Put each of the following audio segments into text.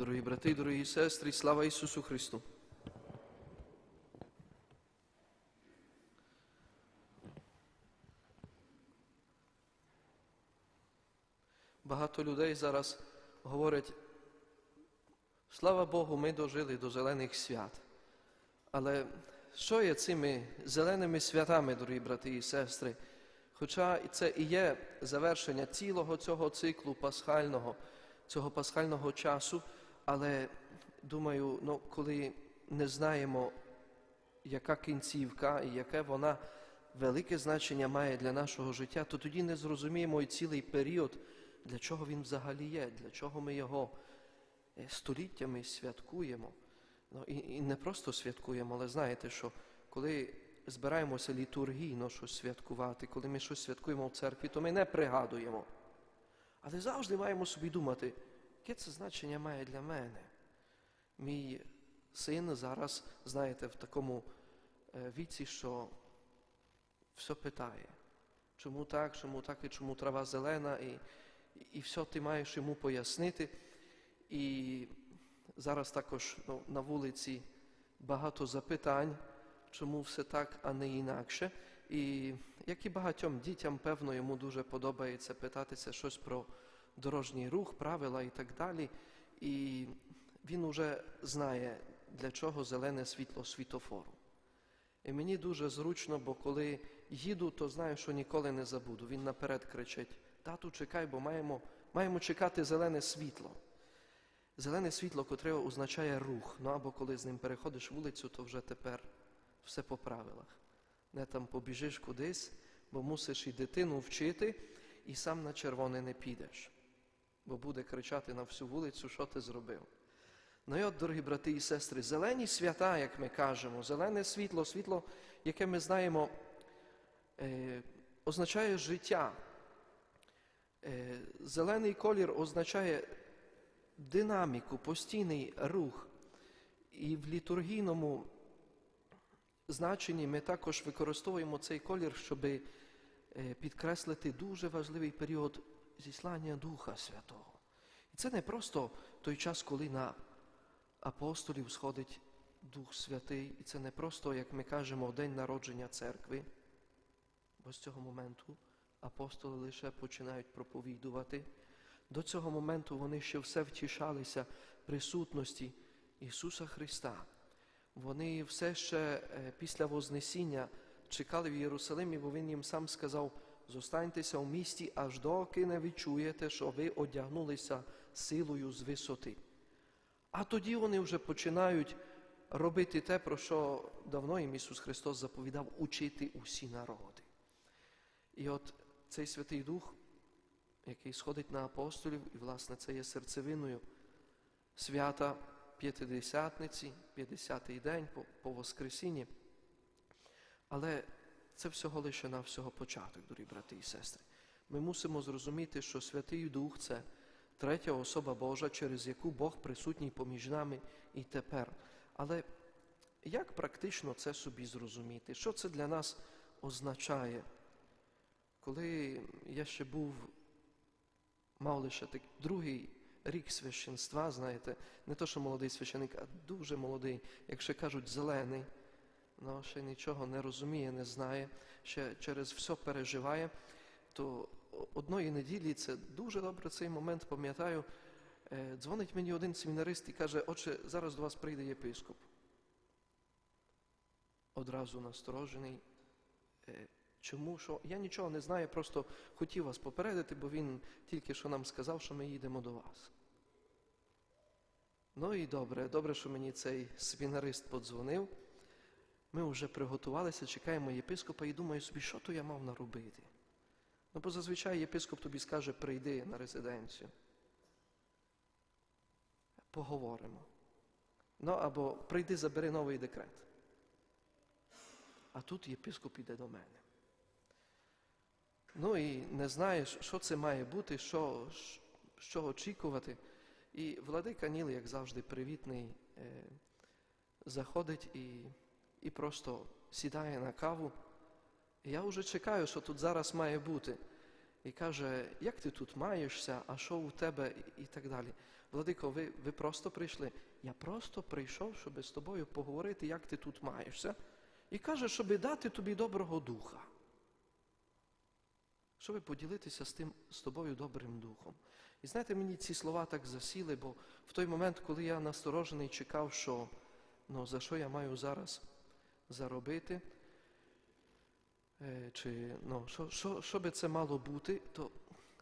Дорогі брати, дорогі сестри, слава Ісусу Христу! Багато людей зараз говорять, слава Богу, ми дожили до зелених свят. Але що є цими зеленими святами, дорогі брати і сестри? Хоча це і є завершення цілого цього циклу пасхального, цього пасхального часу, але думаю, ну, коли не знаємо, яка кінцівка і яке вона велике значення має для нашого життя, то тоді не зрозуміємо і цілий період, для чого він взагалі є, для чого ми його е, століттями святкуємо. Ну, і, і не просто святкуємо, але знаєте, що коли збираємося літургійно щось святкувати, коли ми щось святкуємо в церкві, то ми не пригадуємо. Але завжди маємо собі думати, яке це значення має для мене. Мій син зараз, знаєте, в такому е, віці, що все питає, чому так, чому так і чому трава зелена, і, і все ти маєш йому пояснити. І зараз також ну, на вулиці багато запитань, чому все так, а не інакше. І як і багатьом дітям, певно, йому дуже подобається питатися щось про дорожній рух, правила і так далі. І він уже знає, для чого зелене світло світофору. І мені дуже зручно, бо коли їду, то знаю, що ніколи не забуду. Він наперед кричить: Тату, чекай, бо маємо, маємо чекати зелене світло. Зелене світло, котре означає рух. Ну або коли з ним переходиш вулицю, то вже тепер все по правилах. Не там побіжиш кудись, бо мусиш і дитину вчити, і сам на червоне не підеш, бо буде кричати на всю вулицю, що ти зробив. Ну і от, дорогі брати і сестри, зелені свята, як ми кажемо, зелене світло, світло, яке ми знаємо, е, означає життя. Е, зелений колір означає динаміку, постійний рух. І в літургійному значенні ми також використовуємо цей колір, щоб підкреслити дуже важливий період зіслання Духа Святого. І це не просто той час, коли на апостолів сходить Дух Святий, і це не просто, як ми кажемо, день народження церкви, бо з цього моменту апостоли лише починають проповідувати. До цього моменту вони ще все втішалися присутності Ісуса Христа. Вони все ще після Вознесіння чекали в Єрусалимі, бо Він їм сам сказав, зостаньтеся в місті, аж доки не відчуєте, що ви одягнулися силою з висоти. А тоді вони вже починають робити те, про що давно їм Ісус Христос заповідав учити усі народи. І от цей Святий Дух, який сходить на апостолів, і, власне, це є серцевиною свята П'ятидесятниці, 50-й день по, по Воскресінні. Але це всього лише на всього початок, дорогі брати і сестри. Ми мусимо зрозуміти, що Святий Дух це третя особа Божа, через яку Бог присутній поміж нами і тепер. Але як практично це собі зрозуміти? Що це для нас означає? Коли я ще був, мав лише так, другий рік священства, знаєте, не то, що молодий священик, а дуже молодий, як ще кажуть, зелений, ну, ще нічого не розуміє, не знає, ще через все переживає, то одної неділі це дуже добре цей момент пам'ятаю. Дзвонить мені один семінарист і каже, отче, зараз до вас прийде єпископ. Одразу насторожений. Чому що? Я нічого не знаю, просто хотів вас попередити, бо він тільки що нам сказав, що ми їдемо до вас. Ну і добре, добре, що мені цей семінарист подзвонив. Ми вже приготувалися, чекаємо єпископа і думаю собі, що то я мав наробити. Ну, бо зазвичай єпископ тобі скаже, прийди на резиденцію. Поговоримо. Ну або прийди, забери новий декрет. А тут єпископ іде до мене. Ну і не знаєш, що це має бути, що що очікувати. І владика Ніл, як завжди, привітний, е, заходить і і просто сідає на каву. Я вже чекаю, що тут зараз має бути. І каже, як ти тут маєшся, а що у тебе, і так далі. Владико, ви, ви просто прийшли. Я просто прийшов, щоб з тобою поговорити, як ти тут маєшся. І каже, щоб дати тобі доброго духа. Щоб поділитися з тим з тобою добрим духом. І знаєте, мені ці слова так засіли, бо в той момент, коли я насторожений чекав, що ну, за що я маю зараз заробити, е, чи ну, що, що, що би це мало бути, то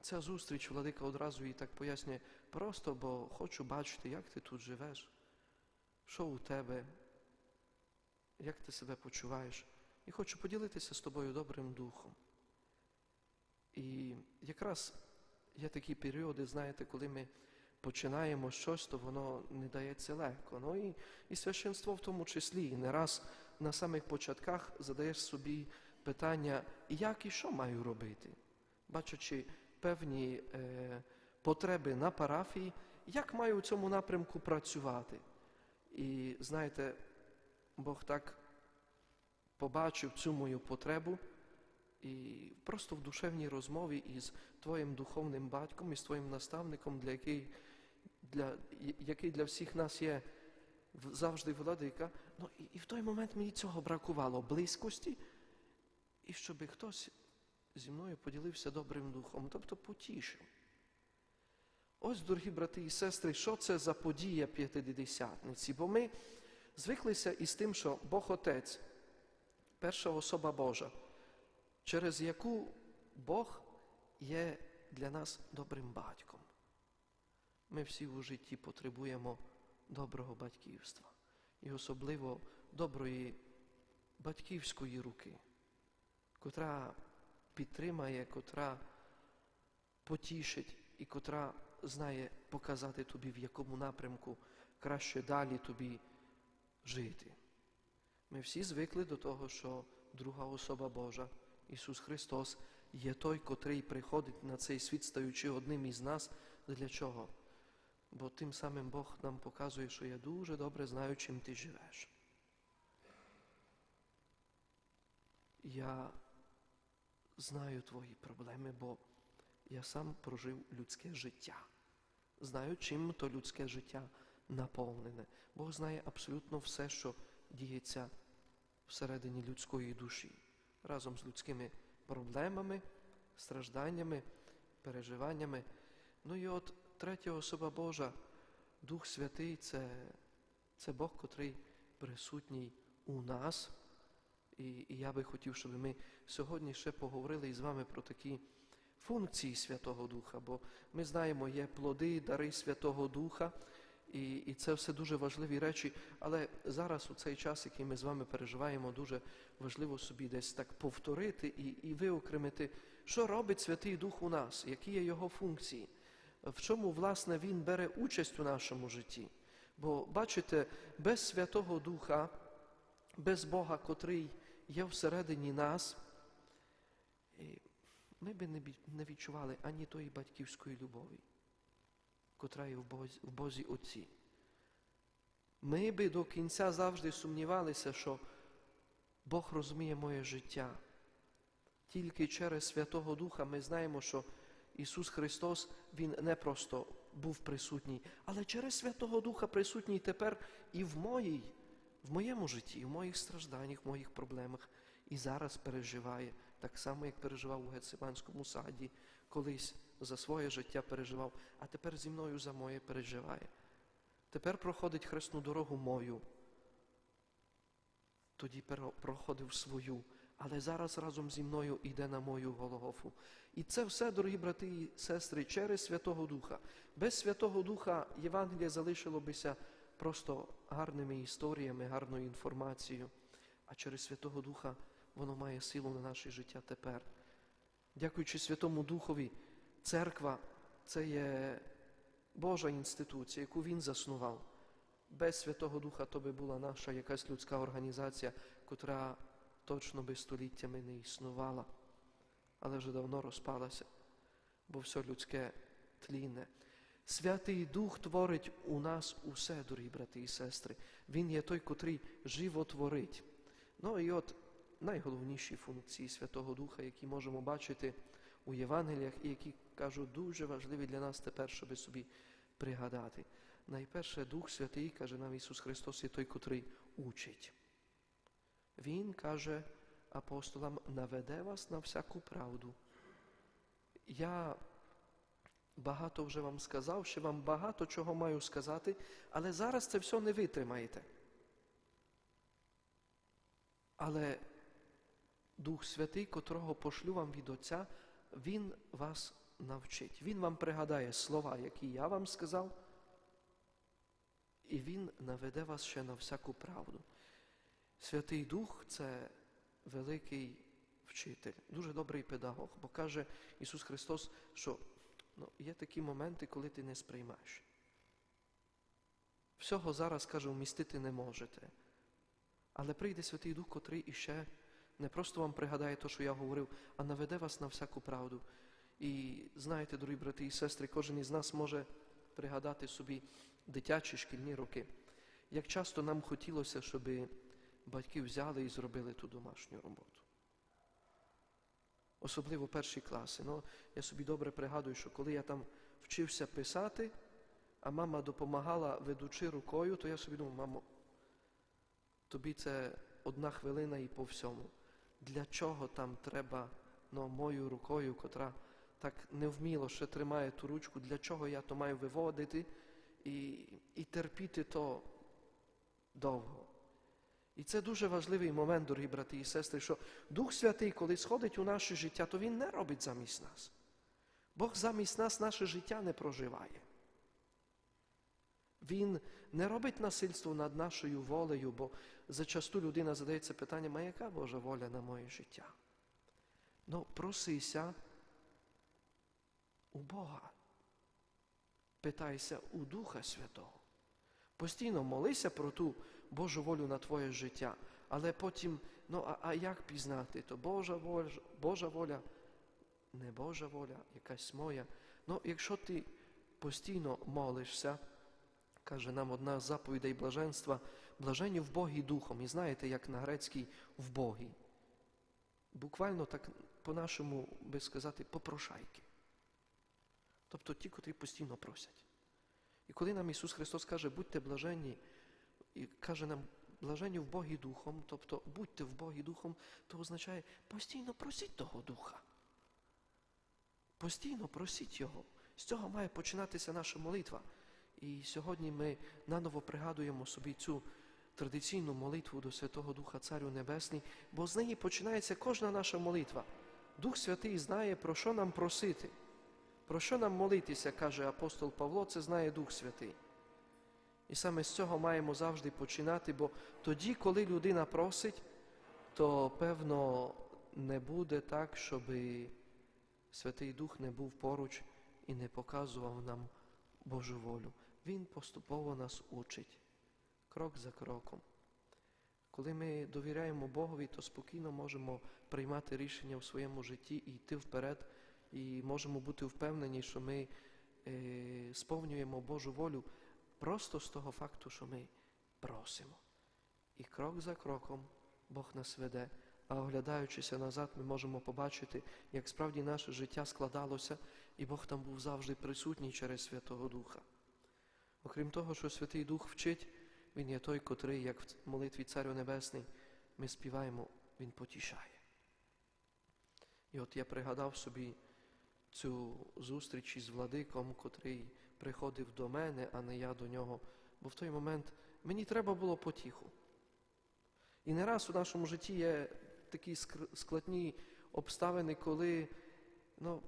ця зустріч владика одразу їй так пояснює, просто бо хочу бачити, як ти тут живеш, що у тебе, як ти себе почуваєш. І хочу поділитися з тобою добрим духом. І якраз є такі періоди, знаєте, коли ми починаємо щось, то воно не дається легко. Ну і, і священство в тому числі. І не раз на самих початках задаєш собі питання, як і що маю робити, бачачи певні е, потреби на парафії, як маю у цьому напрямку працювати. І знаєте, Бог так побачив цю мою потребу. І просто в душевній розмові із твоїм духовним батьком, із твоїм наставником, для який, для, який для всіх нас є завжди владика. Ну, і, і в той момент мені цього бракувало близькості, і щоб хтось зі мною поділився добрим духом, тобто потішив. Ось, дорогі брати і сестри, що це за подія п'ятидесятниці? Бо ми звиклися із тим, що Бог Отець, перша особа Божа, через яку Бог є для нас добрим батьком. Ми всі у житті потребуємо доброго батьківства і особливо доброї батьківської руки, котра підтримає, котра потішить і котра знає показати тобі, в якому напрямку краще далі тобі жити. Ми всі звикли до того, що друга особа Божа, Ісус Христос, є той, котрий приходить на цей світ, стаючи одним із нас. Для чого? Бо тим самим Бог нам показує, що я дуже добре знаю, чим ти живеш. Я знаю твої проблеми, бо я сам прожив людське життя. Знаю, чим то людське життя наповнене. Бог знає абсолютно все, що діється всередині людської душі, разом з людськими проблемами, стражданнями, переживаннями. Ну і от третя особа Божа, Дух Святий це, це Бог, котрий присутній у нас. І, і я би хотів, щоб ми сьогодні ще поговорили із вами про такі функції Святого Духа, бо ми знаємо, є плоди, дари Святого Духа, і, і це все дуже важливі речі. Але зараз, у цей час, який ми з вами переживаємо, дуже важливо собі десь так повторити і, і виокремити, що робить Святий Дух у нас, які є його функції, в чому, власне, він бере участь у нашому житті. Бо бачите, без Святого Духа, без Бога, котрий є всередині нас, ми би не відчували ані тої батьківської любові, котра є в Бозі Отці. Ми би до кінця завжди сумнівалися, що Бог розуміє моє життя. Тільки через Святого Духа ми знаємо, що Ісус Христос, Він не просто був присутній, але через Святого Духа присутній тепер і в моїй, в моєму житті, і в моїх стражданнях, в моїх проблемах. І зараз переживає, так само, як переживав у Гециманському саді, колись за своє життя переживав, а тепер зі мною за моє переживає. Тепер проходить хресну дорогу мою. Тоді проходив свою, але зараз разом зі мною йде на мою Голгофу. І це все, дорогі брати і сестри, через Святого Духа. Без Святого Духа Євангелія залишило бися просто гарними історіями, гарною інформацією. А через Святого Духа воно має силу на наше життя тепер. Дякуючи Святому Духові, церква це є Божа інституція, яку Він заснував. Без Святого Духа то би була наша якась людська організація, котра точно би століттями не існувала, але вже давно розпалася, бо все людське тліне. Святий Дух творить у нас усе, дорогі брати і сестри. Він є той, котрий животворить. Ну і от найголовніші функції Святого Духа, які можемо бачити у Євангеліях, і які кажу дуже важливі для нас тепер, щоб собі пригадати. Найперше, Дух Святий, каже нам Ісус Христос, є той, котрий учить. Він каже апостолам, наведе вас на всяку правду. Я багато вже вам сказав, ще вам багато чого маю сказати, але зараз це все не витримаєте. Але Дух Святий, котрого пошлю вам від Отця, Він вас навчить. Він вам пригадає слова, які я вам сказав, і Він наведе вас ще на всяку правду. Святий Дух це великий вчитель, дуже добрий педагог, бо каже Ісус Христос, що ну, є такі моменти, коли ти не сприймаєш. Всього зараз, каже, вмістити не можете. Але прийде Святий Дух, котрий іще не просто вам пригадає те, що я говорив, а наведе вас на всяку правду. І знаєте, дорогі брати і сестри, кожен із нас може пригадати собі дитячі шкільні роки. Як часто нам хотілося, щоб батьки взяли і зробили ту домашню роботу. Особливо перші класи. Ну, я собі добре пригадую, що коли я там вчився писати, а мама допомагала, ведучи рукою, то я собі думав, мамо, тобі це одна хвилина і по всьому. Для чого там треба ну, мою рукою, котра так невміло ще тримає ту ручку, для чого я то маю виводити і, і терпіти то довго. І це дуже важливий момент, дорогі брати і сестри, що Дух Святий, коли сходить у наше життя, то Він не робить замість нас. Бог замість нас наше життя не проживає. Він не робить насильство над нашою волею, бо зачасту людина задається питанням, а яка Божа воля на моє життя? Ну, просися у Бога. Питайся у Духа Святого. Постійно молися про ту Божу волю на твоє життя, але потім, ну а, а як пізнати? То Божа воля, Божа воля, не Божа воля, якась моя. Ну, якщо ти постійно молишся, каже нам одна з заповідей блаженства, блажені в Богі духом. І знаєте, як на грецькій в Богі. Буквально так по-нашому би сказати, попрошайки. Тобто ті, котрі постійно просять. І коли нам Ісус Христос каже, будьте блаженні, і каже нам, блаженні в Богі Духом, тобто будьте в Богі Духом, то означає постійно просіть того Духа. Постійно просіть Його. З цього має починатися наша молитва. І сьогодні ми наново пригадуємо собі цю традиційну молитву до Святого Духа Царю Небесний, бо з неї починається кожна наша молитва. Дух Святий знає, про що нам просити. Про що нам молитися, каже апостол Павло, це знає Дух Святий. І саме з цього маємо завжди починати, бо тоді, коли людина просить, то певно не буде так, щоб Святий Дух не був поруч і не показував нам Божу волю. Він поступово нас учить, крок за кроком. Коли ми довіряємо Богові, то спокійно можемо приймати рішення в своєму житті і йти вперед, і можемо бути впевнені, що ми е, сповнюємо Божу волю просто з того факту, що ми просимо. І крок за кроком Бог нас веде, а оглядаючися назад, ми можемо побачити, як справді наше життя складалося, і Бог там був завжди присутній через Святого Духа. Окрім того, що Святий Дух вчить, Він є той, котрий, як в молитві Царю Небесний, ми співаємо, Він потішає. І от я пригадав собі цю зустріч із владиком, котрий приходив до мене, а не я до нього. Бо в той момент мені треба було потіху. І не раз у нашому житті є такі складні обставини, коли ну,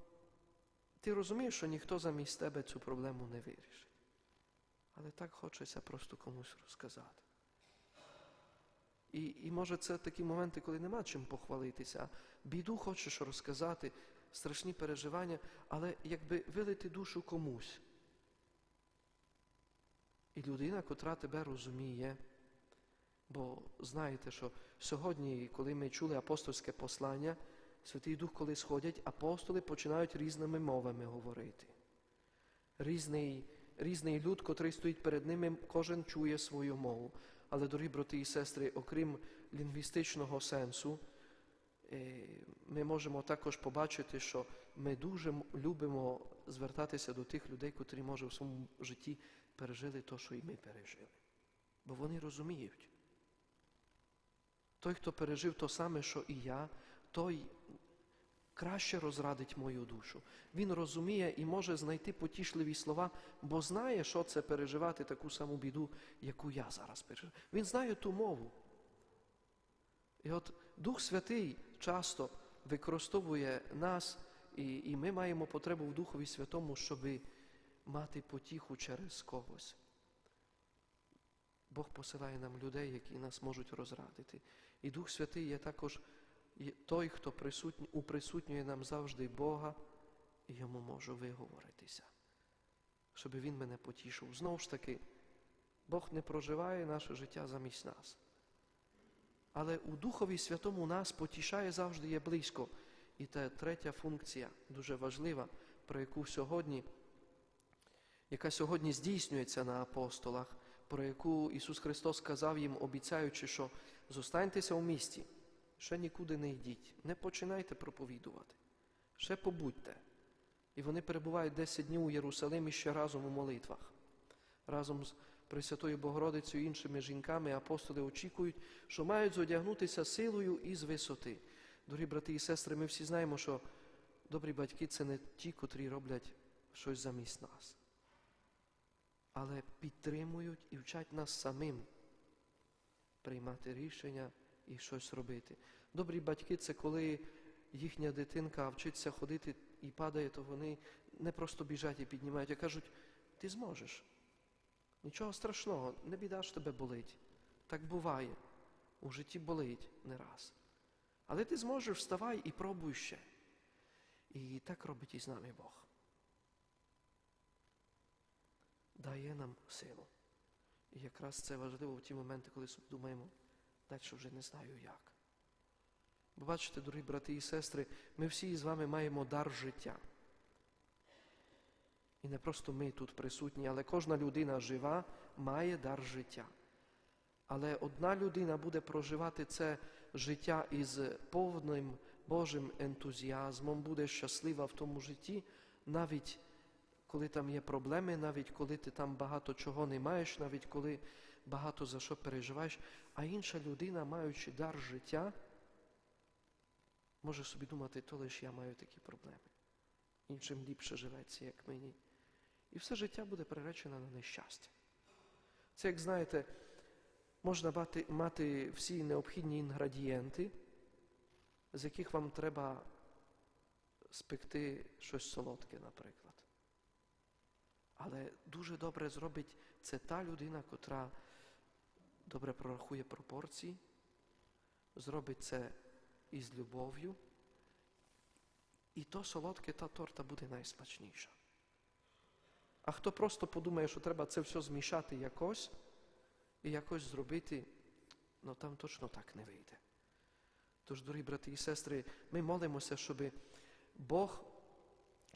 ти розумієш, що ніхто замість тебе цю проблему не вирішить. Але так хочеться просто комусь розказати. І, і може це такі моменти, коли нема чим похвалитися. Біду хочеш розказати, страшні переживання, але якби вилити душу комусь. І людина, котра тебе розуміє, бо знаєте, що сьогодні, коли ми чули апостольське послання, Святий Дух, коли сходять, апостоли починають різними мовами говорити. Різний, різний люд, котрий стоїть перед ними, кожен чує свою мову. Але, дорогі брати і сестри, окрім лінгвістичного сенсу, е, ми можемо також побачити, що ми дуже любимо звертатися до тих людей, котрі, може, в своєму житті пережили те, що і ми пережили. Бо вони розуміють. Той, хто пережив то саме, що і я, той краще розрадить мою душу. Він розуміє і може знайти потішливі слова, бо знає, що це переживати таку саму біду, яку я зараз переживаю. Він знає ту мову. І от Дух Святий часто використовує нас, і, і ми маємо потребу в Духові Святому, щоб мати потіху через когось. Бог посилає нам людей, які нас можуть розрадити. І Дух Святий є також той, хто присутній, уприсутнює нам завжди Бога, і йому можу виговоритися, щоб він мене потішив. Знову ж таки, Бог не проживає наше життя замість нас. Але у Духові Святому нас потішає завжди є близько. І та третя функція, дуже важлива, про яку сьогодні, яка сьогодні здійснюється на апостолах, про яку Ісус Христос сказав їм, обіцяючи, що зостаньтеся у місті, ще нікуди не йдіть, не починайте проповідувати, ще побудьте. І вони перебувають 10 днів у Єрусалимі ще разом у молитвах. Разом з Пресвятою Богородицею і іншими жінками апостоли очікують, що мають зодягнутися силою і з висоти. Дорогі брати і сестри, ми всі знаємо, що добрі батьки це не ті, котрі роблять щось замість нас, але підтримують і вчать нас самим приймати рішення і щось робити. Добрі батьки це коли їхня дитинка вчиться ходити і падає, то вони не просто біжать і піднімають, а кажуть, ти зможеш. Нічого страшного, не біда ж тебе болить. Так буває. У житті болить не раз. Але ти зможеш вставай і пробуй ще. І так робить і з нами Бог. Дає нам силу. І якраз це важливо в ті моменти, коли думаємо, далі вже не знаю як. Бо бачите, дорогі брати і сестри, ми всі з вами маємо дар життя. І не просто ми тут присутні, але кожна людина жива має дар життя. Але одна людина буде проживати це життя із повним Божим ентузіазмом, буде щаслива в тому житті, навіть коли там є проблеми, навіть коли ти там багато чого не маєш, навіть коли багато за що переживаєш, а інша людина, маючи дар життя, може собі думати, то лише я маю такі проблеми. Іншим ліпше живеться, як мені. І все життя буде приречено на нещастя. Це, як знаєте, можна мати, мати всі необхідні інгредієнти, з яких вам треба спекти щось солодке, наприклад. Але дуже добре зробить це та людина, котра добре прорахує пропорції, зробить це із любов'ю, і то солодке, та торта буде найсмачніша. А хто просто подумає, що треба це все змішати якось і якось зробити, ну там точно так не вийде. Тож, дорогі брати і сестри, ми молимося, щоб Бог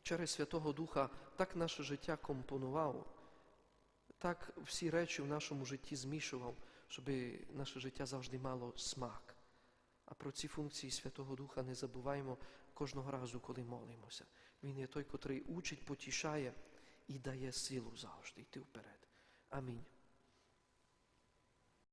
через Святого Духа так наше життя компонував, так всі речі в нашому житті змішував, щоб наше життя завжди мало смак. А про ці функції Святого Духа не забуваємо кожного разу, коли молимося. Він є той, котрий учить, потішає і дає силу завжди йти вперед. Амінь.